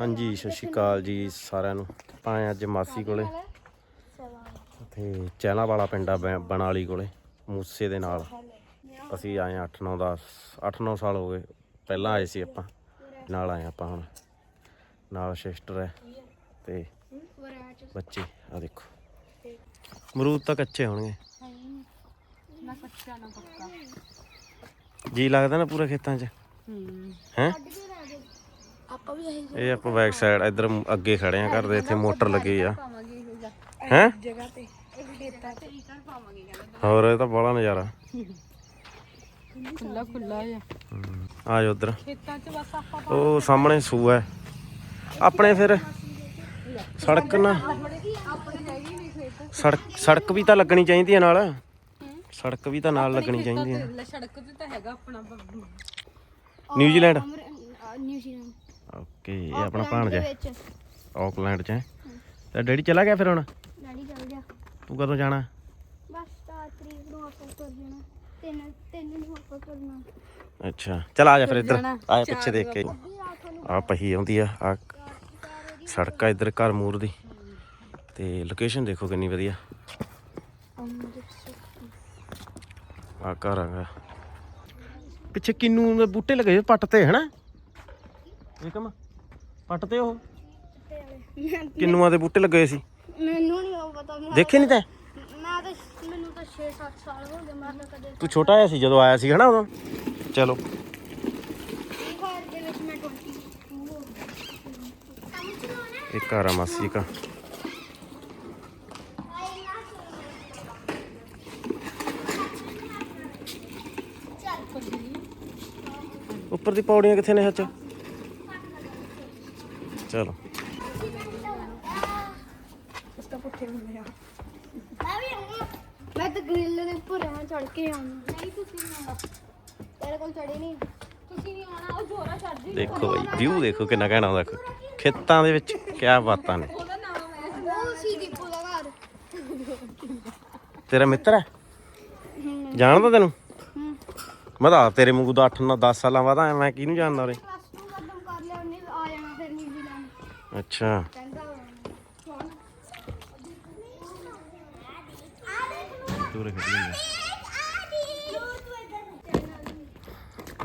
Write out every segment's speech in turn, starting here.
ਹਾਂਜੀ ਸਤਿ ਸ਼੍ਰੀ ਅਕਾਲ ਜੀ ਸਾਰਿਆਂ ਨੂੰ। ਆਪਾਂ ਆਏ ਅੱਜ ਮਾਸੀ ਕੋਲੇ। ਤੇ ਚੈਲਾ ਵਾਲਾ ਪਿੰਡਾ ਬਣਾਲੀ ਕੋਲੇ ਮੂਸੇ ਦੇ ਨਾਲ। ਅਸੀਂ ਆਏ 8 9 10 8 9 ਸਾਲ ਹੋ ਗਏ। ਪਹਿਲਾਂ ਆਏ ਸੀ ਆਪਾਂ ਨਾਲ ਆਏ ਆਪਾਂ ਹੁਣ। ਨਾਲ ਸਿਸਟਰ ਹੈ ਤੇ ਬੱਚੇ ਆ ਦੇਖੋ। ਮਰੂਦ ਤਾਂ ਕੱਚੇ ਹੋਣਗੇ। ਨਾ ਕੱਚਾ ਨਾ ਪੱਕਾ ਜੀ ਲੱਗਦਾ ਨਾ ਪੂਰੇ ਖੇਤਾਂ 'ਚ? ਹੂੰ। ਹੈ? ਇਹੀ ਇਹ ਆਪਾਂ ਬੈਕ ਸਾਈਡ ਇੱਧਰ ਅੱਗੇ ਖੜੇ ਆ ਘਰ ਦੇ ਇੱਥੇ ਮੋਟਰ ਲੱਗੀ ਆ। ਹੈ? ਜਗ੍ਹਾ ਤੇ ਖੇਤਾਂ ਤੇ ਹੀ ਘਰ ਪਾਵਾਂਗੇ ਕਹਿੰਦਾ ਹੋਰ ਇਹ ਤਾਂ ਬੜਾ ਨਜ਼ਾਰਾ। ਖੁੱਲਾ ਖੁੱਲਾ ਜਿਹਾ। ਆ ਜਾਓ ਉਧਰ। ਖੇਤਾਂ 'ਚ ਬਸ ਆਪਾਂ ਉਹ ਸਾਹਮਣੇ ਸੂਆ ਹੈ। ਆਪਣੇ ਫਿਰ ਸੜਕ ਨਾ। ਸੜਕ ਸੜਕ ਵੀ ਤਾਂ ਲੱਗਣੀ ਚਾਹੀਦੀ ਹੈ ਨਾਲ। ਸੜਕ ਵੀ ਤਾਂ ਨਾਲ ਲੱਗਣੀ ਚਾਹੀਦੀ ਹੈ ਸੜਕ ਤੇ ਤਾਂ ਹੈਗਾ ਆਪਣਾ ਨਿਊਜ਼ੀਲੈਂਡ। ਓਕੇ ਇਹ ਆਪਣਾ ਭਾਣਜਾ ਹੈ। ਆਕਲੈਂਡ ਚ ਹੈ। ਤੇ ਡੈਡੀ ਚਲਾ ਗਿਆ ਫਿਰ ਹੁਣ? ਡੈਡੀ ਚੱਲ ਗਿਆ। ਤੂੰ ਕਦੋਂ ਜਾਣਾ? ਬਸ ਤਾਂ ਤਰੀਕ ਨੂੰ ਆਪਾਂ ਕਰ ਜਾਣਾ ਤਿੰਨ ਤਿੰਨ ਨੂੰ ਆਪਾਂ ਕਰਨਾ। ਅੱਛਾ ਚਲ ਆ ਜਾ ਫਿਰ ਇੱਧਰ। ਆ ਜਾ ਪਿੱਛੇ ਦੇਖ ਕੇ। ਆ ਪਹੀ ਆਉਂਦੀ ਆ ਆ ਸੜਕ ਆ ਇੱਧਰ ਘਰ ਮੂਰ ਦੀ। ਤੇ ਲੋਕੇਸ਼ਨ ਦੇਖੋ ਕਿੰਨੀ ਵਧੀਆ। ਆ ਘਰ ਆਗਾ ਪਿੱਛੇ ਕਿੰਨੂ ਦੇ ਬੂਟੇ ਲੱਗੇ ਹੋਏ ਪੱਟ ਤੇ ਹਨਾ? ਏਕਮ ਪੱਟ ਤੇ ਉਹ? ਕਿੰਨੂਆਂ ਦੇ ਬੂਟੇ ਲੱਗੇ ਸੀ? ਮੈਨੂੰ ਨਹੀਂ ਉਹ ਪਤਾ ਮੈਂ ਦੇਖੇ ਨਹੀਂ ਤੈਂ? ਮੈਂ ਤਾਂ ਮੈਨੂੰ ਤਾਂ 6-7 ਸਾਲ ਹੋ ਗਏ ਮੈਂ ਤਾਂ ਕਦੇ ਤੂੰ ਛੋਟਾ ਜਿਹਾ ਸੀ ਜਦੋਂ ਆਇਆ ਸੀ ਹਨਾ ਉਦੋਂ? ਚਲੋ। ਘਰ ਦੇ ਵਿੱਚ ਮੈਂ ਟੋਟੀ ਕੰਮ ਚਲਾਉਣਾ ਇਹ ਘਰ ਆ ਮਾਸੀ ਕਾ ਉੱਪਰ ਦੀ ਪੌੜੀਆਂ ਕਿੱਥੇ ਨੇ ਸੱਚ? ਚਲੋ। ਉਸ ਤਾਂ ਪੁੱਠੇ ਹੁੰਦੇ ਆ ਮੈਂ ਵੀ ਆਉਂਗਾ ਮੈਂ ਤਾਂ ਗ੍ਰਿਲ ਦੇ ਉੱਪਰ ਆ ਚੜ ਕੇ ਆਉਣਾ ਨਹੀਂ ਤੁਸੀਂ ਨਹੀਂ ਆਉਣਾ ਤੇਰੇ ਕੋਲ ਚੜੀ ਨਹੀਂ ਤੁਸੀਂ ਨਹੀਂ ਆਉਣਾ ਉਹ ਜੋਰਾ ਦੇਖੋ ਬਈ ਵਿਊ ਦੇਖੋ ਕਿੰਨਾ ਕਹਿਣਾ ਹੁੰਦਾ ਖੇਤਾਂ ਦੇ ਵਿੱਚ ਕਿਆ ਬਾਤਾਂ ਨੇ। ਉਹਦਾ ਨਾਮ ਹੈ ਉਹ ਸੀ ਦੀਪੂ ਦਾ ਘਰ ਤੇਰਾ ਮਿੱਤਰ ਹੈ? ਜਾਣਦਾ ਤੈਨੂੰ? ਮੈਂ ਤਾਂ ਆਪ ਤੇਰੇ ਵਾਂਗੂ ਦਾ 8 ਨਾ 10 ਸਾਲਾਂ ਬਾਅਦ ਆਇਆ ਮੈਂ ਕਿਹਨੂੰ ਜਾਣਦਾ ਉਰੇ ਪਲੱਸ 2 ਕਦਮ ਕਰ ਲਿਆ ਉਹਨੇ ਆ ਜਾਣਾ ਫਿਰ ਨਿਊਜ਼ੀਲੈਂਡ ਅੱਛਾ। ਕਹਿੰਦਾ ਹੁਣ ਦੂਰੇ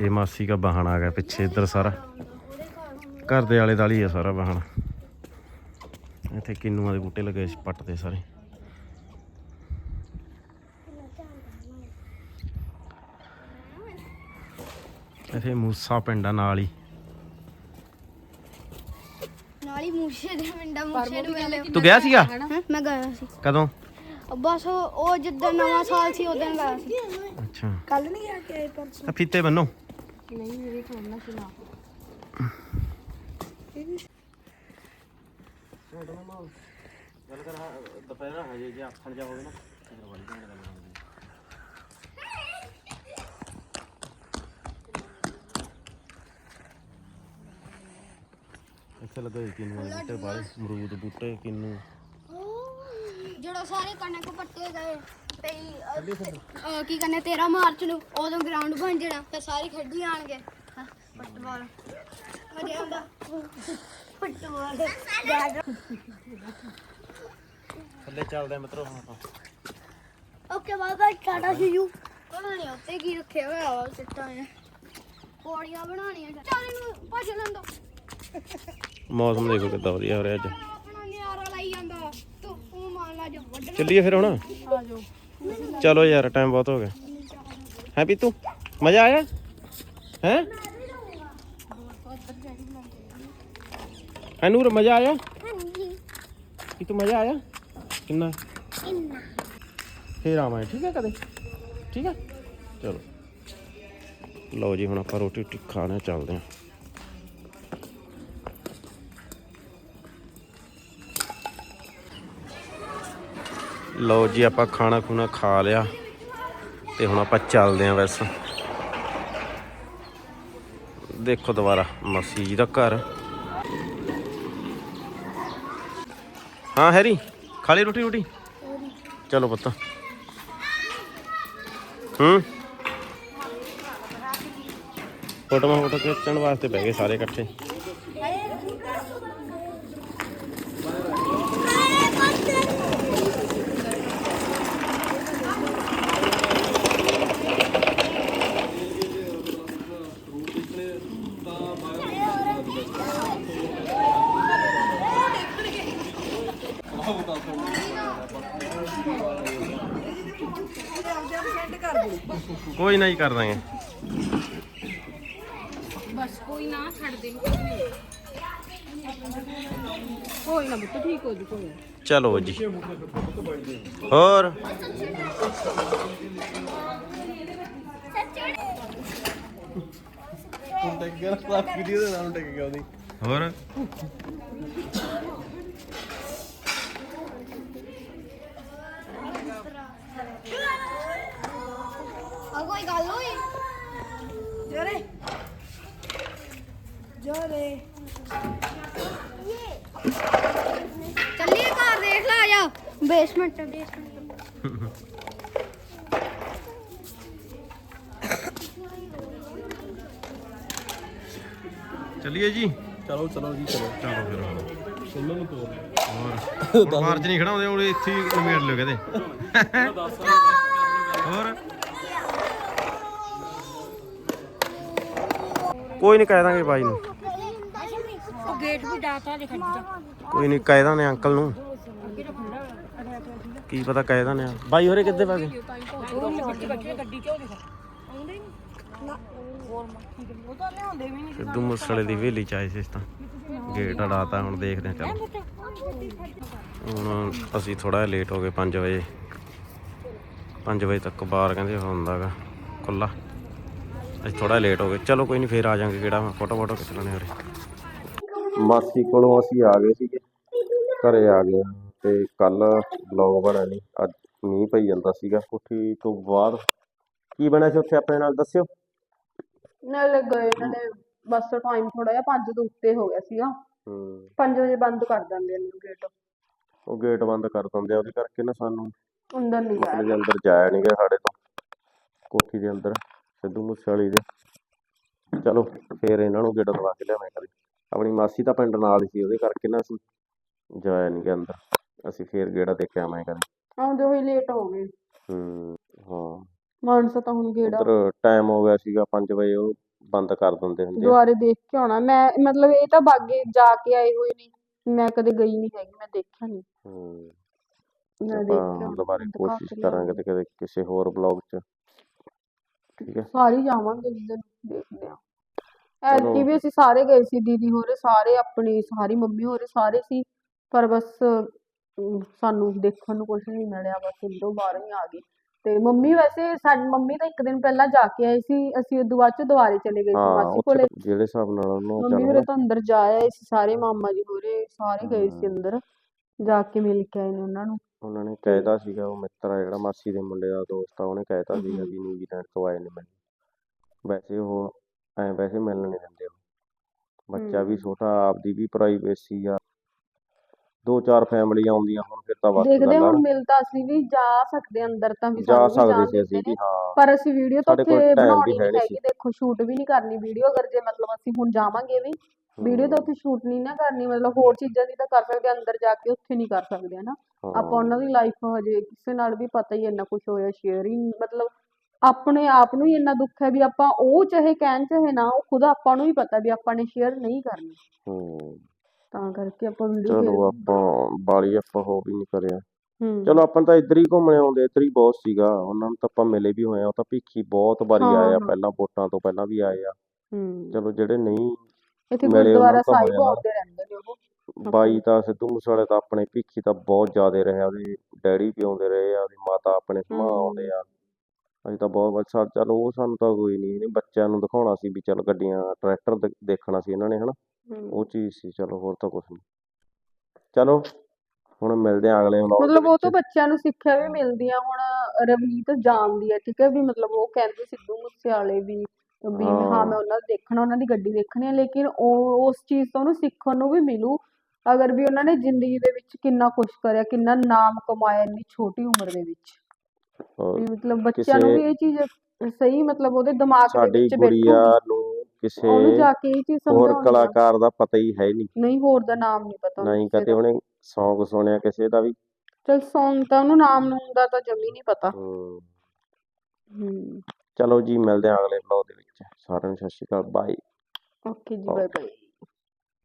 ਇਹ ਮਾਸੀ ਦਾ ਵਾਹਣ ਆ ਗਿਆ ਪਿੱਛੇ ਇੱਧਰ ਸਾਰਾ। ਘਰ ਦੇ ਆਲੇ ਦਾਲੀ ਆ ਸਾਰਾ ਵਾਹਣ। ਇੱਥੇ ਕਿੰਨੂਆਂ ਦੇ ਬੂਟੇ ਲੱਗੇ ਪੱਟਦੇ ਸਾਰੇ। ਇੱਥੇ ਮੂਸਾ ਪਿੰਡ ਆ ਨਾਲ ਹੀ ਨਾਲ ਹੀ ਮੂਸੇ ਦੇ ਪਿੰਡਾ ਮੂਸੇ ਨੂੰ ਮਿਲੇ। ਤੂੰ ਗਿਆ ਸੀਗਾ? ਹੈਂ? ਮੈਂ ਗਿਆ ਸੀ। ਕਦੋਂ? ਬਸ ਉਹ ਉਹ ਜਿੱਦਣ ਨਵਾਂ ਸਾਲ ਸੀ ਉਦੋਂ ਗਿਆ ਸੀ। ਅੱਛਾ। ਕੱਲ ਨਹੀਂ ਆ ਕੇ ਪਰਸੋਂ? ਆ ਫੀਤੇ ਬੰਨੋ। ਨਹੀਂ ਮੇਰੇ ਸੀ ਨਾ ਗੱਲ ਕਰ ਦੁਪਹਿਰ ਹਜੇ ਜੇ ਆਥਣ ਜਾ ਹੋਵੇ ਨਾ ਫਿਰ ਵਾਲੀ ਜਾਣ ਇੱਥੇ ਲੱਗੇ ਹੋਏ ਕਿੰਨੂ ਬੂਟੇ ਬਾਲੇ ਅਮਰੂਦ ਬੂਟੇ ਕਿੰਨੂ। ਜਦੋਂ ਸਾਰੇ ਕਣਕ ਪੱਟੇ ਗਏ ਤੇ ਅਹ, ਕੀ ਕਹਿੰਦੇ 13 ਮਾਰਚ ਨੂੰ ਉਦੋਂ ਗਰਾਊਂਡ ਬਣ ਜਾਣਾ ਫਿਰ ਸਾਰੇ ਖੇਡੀ ਆਣਗੇ। ਫੁੱਟਬਾਲ। ਮਜ਼ਾ ਆਉਂਦਾ ਫੁੱਟਬਾਲ। ਥੱਲੇ ਚੱਲਦੇ ਆ ਮਿੱਤਰੋ ਹੁਣ ਆਪਾਂ। Okay bye bye tata see you. ਪਤਾ ਨਹੀਂ ਉੱਤੇ ਕੀ ਰੱਖਿਆ ਹੋਇਆ ਵਾ ਸਿੱਟਾਂ ਨੇ। ਪੌੜੀਆਂ ਬਣਾਉਣੀਆਂ। ਚੱਲ ਇਹਨੂੰ ਭੱਜ ਲੈਣ ਦੋ। ਮੌਸਮ ਦੇਖੋ ਕਿੱਦਾਂ ਵਧੀਆ ਹੋ ਰਿਹਾ ਅੱਜ। ਆਪਣਾ ਨਿਆਰਾ ਲਾਈ ਜਾਂਦਾ। ਤੂੰ ਤੂੰ ਮੰਨ ਲਾ ਜੋ ਵੱਢਣਾ। ਚੱਲੀਏ ਫਿਰ ਹੁਣ। ਆ ਜਾਓ ਚਲੋ ਯਾਰ ਟਾਈਮ ਬਹੁਤ ਹੋ ਗਿਆ। ਹੈ ਵੀ ਤੂੰ ਮਜ਼ਾ ਆਇਆ? ਹੈ? ਹੈ ਨੂਰ ਮਜ਼ਾ ਆਇਆ? ਹਾਂਜੀ। ਕੀ ਤੂੰ ਮਜ਼ਾ ਆਇਆ? ਕਿੰਨਾ? ਇੰਨਾ। ਫੇਰ ਆਵਾਂ ਠੀਕ ਹੈ ਕਦੇ? ਠੀਕ ਹੈ? ਚਲੋ। ਲਓ ਜੀ ਹੁਣ ਆਪਾਂ ਰੋਟੀ ਰੋਟੀ ਖਾਣੇ ਚੱਲਦੇ ਹਾਂ। ਲਓ ਜੀ, ਆਪਾਂ ਖਾਣਾ ਖੂਣਾ ਖਾ ਲਿਆ ਤੇ ਹੁਣ ਆਪਾਂ ਚੱਲਦੇ ਹਾਂ ਵੈਸੇ। ਦੇਖੋ ਦੁਬਾਰਾ, ਮਸੀ ਜੀ ਦਾ ਘਰ। ਹਾਂ, ਹੈਰੀ, ਖਾ ਲਈ ਰੋਟੀ ਰੋਟੀ ਚਲੋ ਪੁੱਤ। ਹੂੰ? ਫੋਟੋ ਫੋਟੋ ਖਿੱਚਣ ਵਾਸਤੇ ਬਹਿ ਗਏ ਸਾਰੇ ਇਕੱਠੇ। ਕੋਈ ਨਾ ਹੀ ਕਰ ਦਾਂਗੇ। ਬਸ ਕੋਈ ਨਾ ਛੱਡ ਦੇ। ਕੋਈ ਨਾ ਬੁੱਤ ਠੀਕ ਹੋ ਜੂ ਕੋਈ ਨਾ। ਚਲੋ ਜੀ। ਹੋਰ? ਹੁਣ ਟਿਕ ਗਿਆ ਨਾ ਵੀਡੀਓ ਦੇ ਨਾਮ ਟਿਕ ਗਿਆ ਉਹਦੀ। ਹੋਰ? ਕੋਈ ਗੱਲ ਹੋਈ ਜਰੇ ਜਰੇ ਚੱਲੀਏ ਘਰ ਦੇਖ ਲਾ ਆ। ਜਾ ਬੇਸਮੈਂਟ ਬੇਸਮੈਂਟ। ਚੱਲੀਏ ਜੀ? ਚਲੋ ਚਲੋ ਜੀ ਚਲੋ। ਚਲੋ ਫਿਰ। ਸੁਣਨ ਨੂੰ ਤੋਰ ਹੋਰ ਹੁਣ ਮਾਰਚ ਨਹੀਂ ਖੜਾਉਂਦੇ ਹੁਣ ਇੱਥੇ ਹੀ ਨਿਮੇੜ ਲਿਓ ਕਹਦੇ ਹੋਰ? ਕੋਈ ਨਹੀਂ ਕਹਿ ਦਾਂਗੇ ਬਾਈ ਨੂੰ। ਉਹ ਗੇਟ ਵੀ ਡਾਟਾ ਦੇ ਖੱਡੀ ਜਾ। ਕੋਈ ਨਹੀਂ ਕਹਿ ਦਾਂਗੇ ਅੰਕਲ ਨੂੰ। ਕੀ ਪਤਾ ਕਹਿ ਦਾਂਗੇ। ਬਾਈ ਹੋਰੇ ਕਿੱਦੇ ਪਾ ਗਏ? ਗੱਡੀ ਬੱਚੇ ਗੱਡੀ ਕਿਉਂ ਦਿਖਾ ਆਉਂਦੇ ਨਹੀਂ ਨਾ ਹੋਰ ਮੱਖੀ ਦੇ ਉਹ ਤਾਂ ਲਿਆਉਂਦੇ ਵੀ ਨਹੀਂ ਸਿੱਧੂ ਮੂਸੇਵਾਲੇ ਦੀ ਹਵੇਲੀ ਚ ਆਏ ਸੀ ਇਸ ਤਾਂ। ਗੇਟ ਅੜਾਤਾ ਹੁਣ ਦੇਖਦੇ ਹਾਂ ਚਲੋ। ਹੁਣ ਅਸੀਂ ਥੋੜਾ ਲੇਟ ਹੋ ਗਏ 5 ਵਜੇ। 5 ਵਜੇ ਤੱਕ ਬਾਹਰ ਕਹਿੰਦੇ ਹੁੰਦਾਗਾ ਖੁੱਲਾ ਅਸੀਂ ਥੋੜਾ ਲੇਟ ਹੋ ਗਏ। ਚਲੋ ਕੋਈ ਨਹੀਂ ਫੇਰ ਆ ਜਾਾਂਗੇ ਕਿਹੜਾ ਫੋਟੋ ਫੋਟੋ ਖਿੱਚ ਲੈਣੇ ਹੋਰੇ ਮਾਸੀ ਕੋਲੋਂ ਅਸੀਂ ਆ ਗਏ ਸੀਗੇ। ਘਰੇ ਆ ਗਏ ਤੇ ਕੱਲ ਬਲੌਗ ਬਣਿਆ ਨਹੀਂ ਅੱਜ ਮੀਂਹ ਪਈ ਜਾਂਦਾ ਸੀਗਾ। ਕੋਠੀ ਤੋਂ ਬਾਅਦ ਕੀ ਬਣਿਆ ਸੀ ਉੱਥੇ? ਆਪਣੇ ਨਾਲ ਦੱਸਿਓ। ਨਾਲੇ ਗਏ ਨਾਲੇ ਬਸ ਟਾਈਮ ਥੋੜਾ ਜਿਹਾ 5 ਤੋਂ ਉੱਤੇ ਹੋ ਗਿਆ ਸੀਗਾ। ਹੂੰ। 5 ਵਜੇ ਬੰਦ ਕਰ ਦਿੰਦੇ ਨੇ ਗੇਟ ਉਹ ਗੇਟ ਬੰਦ ਕਰ ਦਿੰਦੇ ਆ। ਉਹਦੇ ਕਰਕੇ ਨਾ ਸਾਨੂੰ ਅੰਦਰ ਨਹੀਂ ਜਾਇਆ ਕੋਠੀ ਦੇ ਅੰਦਰ ਜਾਇਆ ਨਹੀਂ ਗਿਆ ਸਾਡੇ ਤੋਂ। ਕੋਠੀ ਦੇ ਅੰਦਰ। ਸਿੱਧੂ ਮੂਸੇਵਾਲੀ ਦੇ। ਚਲੋ ਫੇਰ ਇਹਨਾਂ ਨੂੰ ਗੇਟ ਦਵਾ ਕੇ ਲਿਆਵਾਂ ਕਦੇ ਆਪਣੀ ਮਾਸੀ ਤਾਂ ਪਿੰਡ ਨਾਲ ਹੀ ਸੀ ਉਹਦੇ ਕਰਕੇ ਨਾ ਅਸੀਂ ਜਾਇਆ ਨਹੀਂ ਗਿਆ ਅੰਦਰ। ਅਸੀਂ ਫੇਰ ਗੇੜਾ ਦੇ ਕੇ ਆਵਾਂ ਕਦੇ ਆਉਂਦੇ ਹੋਈ ਲੇਟ ਹੋ ਗਏ। ਹੂੰ ਹਾਂ। ਮਾਨਸਾ ਤਾਂ ਹੁਣ ਗੇੜਾ ਉਧਰ ਟਾਈਮ ਹੋ ਗਿਆ ਸੀਗਾ 5 ਵਜੇ ਉਹ ਬੰਦ ਕਰ ਦਿੰਦੇ ਹੁੰਦੇ ਆ। ਦੁਆਰੇ ਦੇਖ ਕੇ ਆਉਣਾ। ਮੈਂ ਮਤਲਬ ਇਹ ਤਾਂ ਬਾਗੇ ਜਾ ਕੇ ਆਏ ਹੋਏ ਨੇ। ਮੈਂ ਕਦੇ ਗਈ ਨਹੀਂ ਹੈਗੀ ਮੈਂ ਦੇਖਿਆ ਨਹੀਂ ਹੂੰ। ਮੈਂ ਦੇਖ ਕੇ ਆਪਾਂ ਆਉਣਾ, ਦੁਬਾਰੇ ਦਿਖਾ ਕੋਸ਼ਿਸ਼ ਲਿਆਉਣਾ। ਕਰਾਂਗੇ ਤੇ ਕਦੇ ਕਿਸੇ ਹੋਰ ਬਲੌਗ 'ਚ। ਠੀਕ ਹੈ। ਸਾਰੇ ਹੀ ਜਾਵਾਂਗੇ ਦਿਨ ਦੇਖਦੇ ਆ ਚਲੋ। ਐਤਕੀ ਵੀ ਅਸੀਂ ਸਾਰੇ ਗਏ ਸੀ ਦੀਦੀ ਹੋਰੇ ਸਾਰੇ ਆਪਣੀ ਸਾਰੀ ਮੰਮੀ ਹੋਰੇ ਸਾਰੇ ਸੀ ਪਰ ਬਸ ਅਮ, ਸਾਨੂੰ ਦੇਖਣ ਨੂੰ ਕੁਝ ਨਹੀਂ ਮਿਲਿਆ ਬਸ ਉਦੋਂ ਬਾਹਰ ਹੀ ਆ ਗਏ। ਤੇ ਮੰਮੀ ਵੈਸੇ ਸਾਡੀ ਮੰਮੀ ਤਾਂ ਇੱਕ ਦਿਨ ਪਹਿਲਾਂ ਜਾ ਕੇ ਆਏ ਸੀ ਅਸੀਂ ਉਦੋਂ ਬਾਅਦ ਚ ਦੁਬਾਰੇ ਚਲੇ ਗਏ ਸੀ ਹਾਂ ਮਾਸੀ ਉੱਥੇ ਕੋਲੇ। ਜਿਹੜੇ ਹਿਸਾਬ ਨਾਲ ਉਹਨੂੰ ਮੰਮੀ ਹੋਰੇ ਤਾਂ ਅੰਦਰ ਜਾ ਆਏ ਸੀ ਸਾਰੇ ਮਾਮਾ ਜੀ ਹੋਰੇ ਸਾਰੇ ਗਏ ਸੀ। ਅੰਦਰ ਜਾ ਕੇ ਮਿਲ ਕੇ ਆਏ ਨੇ ਉਹਨਾਂ ਨੂੰ। ਉਹਨਾਂ ਨੇ ਕਹਿਤਾ ਸੀਗਾ ਉਹ ਮਿੱਤਰ ਆ ਜਿਹੜਾ ਮਾਸੀ ਦੇ ਮੁੰਡੇ ਦਾ ਦੋਸਤ ਆ ਉਹਨੇ ਕਹਿਤਾ ਸੀਗਾ। ਵੀ ਨਿਊਜ਼ੀਲੈਂਡ ਤੋਂ ਆਏ ਨੇ ਮੈਨੂੰ। ਵੈਸੇ ਉਹ ਐ ਵੈਸੇ ਮਿਲਣ ਨਹੀਂ ਦਿੰਦੇ ਉਹ ਬੱਚਾ ਵੀ। ਛੋਟਾ ਆਪਦੀ ਵੀ ਪ੍ਰਾਈਵੇਸੀ ਆ। ਦੋ ਚਾਰ ਫੈਮਲੀਆਂ ਆਉਂਦੀਆਂ ਹੁਣ ਫਿਰ ਤਾਂ ਵੱਖ ਦੇਖਦੇ ਹੁਣ ਮਿਲ ਤਾਂ ਅਸੀਂ ਵੀ ਜਾ ਸਕਦੇ ਅੰਦਰ ਤਾਂ ਵੀ ਜਾ ਸਕਦੇ ਸੀ ਅਸੀਂ ਵੀ ਹਾਂ। ਪਰ ਅਸੀਂ ਵੀਡੀਓ ਤਾਂ ਉੱਥੇ ਬਣਾਉਣੀ ਨਹੀਂ ਹੈਗੀ। ਦੇਖੋ ਸ਼ੂਟ ਵੀ ਨਹੀਂ ਕਰਨੀ ਵੀਡੀਓ ਅਗਰ ਜੇ ਮਤਲਬ ਅਸੀਂ ਹੁਣ ਜਾਵਾਂਗੇ ਵੀ ਵੀਡੀਓ ਤਾਂ ਉੱਥੇ ਸ਼ੂਟ ਨਹੀਂ ਨਾ ਕਰਨੀ ਮਤਲਬ ਹੋਰ ਚੀਜ਼ਾਂ ਦੀ ਤਾਂ ਕਰ ਸਕਦੇ ਅੰਦਰ ਜਾ ਕੇ ਉੱਥੇ ਨਹੀਂ ਕਰ ਸਕਦੇ ਹਨਾ। ਆਪਾਂ ਉਹਨਾਂ ਦੀ ਲਾਈਫ ਹਜੇ ਕਿਸੇ ਨਾਲ ਵੀ ਪਤਾ ਹੀ ਇੰਨਾ ਕੁਝ ਹੋਇਆ ਸ਼ੇਅਰ ਹੀ ਮਤਲਬ ਆਪਣੇ ਆਪ ਨੂੰ ਹੀ ਇੰਨਾ ਦੁੱਖ ਹੈ ਵੀ ਆਪਾਂ ਉਹ ਚਾਹੇ ਕਹਿਣ ਚਾਹੇ ਨਾ ਉਹ ਖੁਦ ਆਪਾਂ ਨੂੰ ਹੀ ਪਤਾ ਵੀ ਆਪਾਂ ਨੇ ਸ਼ੇਅਰ ਨਹੀਂ ਕਰਨੀ। ਹੂੰ। ਤਾਂ ਕਰਕੇ ਆਪਾਂ ਵੀਡੀਓ ਚਲੋ ਆਪਾਂ ਬਾਲੀ ਆਪਾਂ ਹੋ ਵੀ ਨਹੀਂ ਕਰਿਆ। ਚਲੋ ਆਪਾਂ ਤਾਂ ਇੱਧਰ ਹੀ ਘੁੰਮਣੇ ਆਉਂਦੇ ਇੱਧਰ ਹੀ ਬਹੁਤ ਸੀਗਾ। ਉਹਨਾਂ ਨੂੰ ਤਾਂ ਆਪਾਂ ਮਿਲੇ ਵੀ ਹੋਏ ਆ ਉਹ ਤਾਂ ਭੀਖੀ ਬਹੁਤ ਵਾਰੀ ਆਏ ਆ। ਪਹਿਲਾਂ ਵੋਟਾਂ ਤੋਂ ਪਹਿਲਾਂ ਵੀ ਆਏ ਆ। ਹੂੰ। ਚਲੋ ਜਿਹੜੇ ਨਹੀਂ ਇੱਥੇ ਗੁਰਦੁਆਰਾ ਸਾਹਿਬ। ਆਉਂਦੇ ਰਹਿੰਦੇ ਨੇ ਉਹ। ਬਾਈ ਤਾਂ ਸਿੱਧੂ ਮੂਸੇਵਾਲੇ ਤਾਂ ਆਪਣੇ ਭੀਖੀ ਤਾਂ ਬਹੁਤ ਜ਼ਿਆਦੇ ਰਹੇ ਆ ਉਹਦੇ ਡੈਡੀ ਵੀ ਆਉਂਦੇ ਰਹੇ ਆ ਉਹਦੀ ਮਾਤਾ ਆਪਣੇ ਸਮਾ ਹਮ। ਆਉਂਦੇ ਆ ਅਸੀਂ ਤਾਂ ਬਹੁਤ ਅੱਛਾ ਚਲ ਉਹ ਸਾਨੂੰ ਤਾਂ ਕੋਈ ਨਹੀਂ ਇਹਨੇ ਬੱਚਿਆਂ ਨੂੰ ਦਿਖਾਉਣਾ ਸੀ ਵੀ ਚਲ ਗੱਡੀਆਂ ਟਰੈਕਟਰ ਦੇ- ਦੇਖਣਾ ਸੀ ਇਹਨਾਂ ਨੇ ਹਨਾ। ਉਹ ਚੀਜ਼ ਸੀ ਚਲੋ ਹੋਰ ਤਾਂ ਕੁਝ ਨਹੀਂ ਚਲੋ ਹੁਣ ਮਿਲਦੇ ਆ ਅਗਲੇ ਵਲੌਗ ਮਤਲਬ ਉਹ ਤੋਂ ਬੱਚਿਆਂ ਨੂੰ ਸਿੱਖਿਆ ਵੀ ਮਿਲਦੀ ਆ ਹੁਣ ਰਵਨੀਤ ਜਾਣਦੀ ਆ ਠੀਕ ਹੈ ਵੀ ਮਤਲਬ ਉਹ ਕਹਿੰਦੇ ਸਿੱਧੂ ਮੂਸੇਵਾਲੇ ਵੀ ਵੀ ਹਾਂ। ਹਾਂ ਮੈਂ ਉਹਨਾਂ ਨੂੰ ਦੇਖਣਾ ਉਹਨਾਂ ਦੀ ਗੱਡੀ ਦੇਖਣੀ ਆ ਲੇਕਿਨ ਉਹ ਉਸ ਚੀਜ਼ ਤੋਂ ਉਹਨੂੰ ਸਿੱਖਣ ਨੂੰ ਵੀ ਮਿਲੂ ਅਗਰ ਵੀ ਉਹਨਾਂ ਨੇ ਜ਼ਿੰਦਗੀ ਦੇ ਵਿੱਚ ਕਿੰਨਾ ਕੁਛ ਕਰਿਆ ਕਿੰਨਾ ਨਾਮ ਕਮਾਇਆ ਇੰਨੀ ਛੋਟੀ ਉਮਰ ਦੇ ਵਿੱਚ। ਵੀ ਮਤਲਬ ਬੱਚਿਆਂ ਨੂੰ ਵੀ ਇਹ ਚੀਜ਼ ਸਹੀ ਮਤਲਬ ਉਹਦੇ ਦਿਮਾਗ ਦੇ ਸਾਡੀ ਵਿੱਚ ਗੁੜੀਆ ਬੈਠੂਗੀ ਨੂੰ ਕਿਸੇ ਉਹਨੂੰ ਜਾ ਕੇ ਇਹ ਚੀਜ਼ ਹੋਰ ਸਮਝਾਉਣੀ ਆ। ਕਲਾਕਾਰ ਦਾ ਪਤਾ ਹੀ ਹੈ ਨਹੀਂ। ਨਹੀਂ ਹੋਰ ਦਾ ਨਾਮ ਨਹੀਂ ਪਤਾ ਨਹੀਂ ਕਦੇ। ਉਹਨੇ Song ਸੁਣਿਆ ਕਿਸੇ ਦਾ ਵੀ? ਚਲ Song ਤਾਂ ਉਹਨੂੰ ਨਾਮ ਨੂੰ ਦਾ ਤਾਂ ਜਮੀ ਨਹੀਂ ਪਤਾ। ਹਮ, ਹੂੰ। ਚਲੋ ਜੀ ਮਿਲਦੇ ਹਾਂ ਅਗਲੇ ਵਲੌਗ ਦੇ ਵਿੱਚ। ਸਾਰਿਆਂ ਨੂੰ ਸਤਿ ਸ਼੍ਰੀ ਅਕਾਲ ਬਾਏ ਓਕੇ ਜੀ ਬਾਏ ਬਾਏ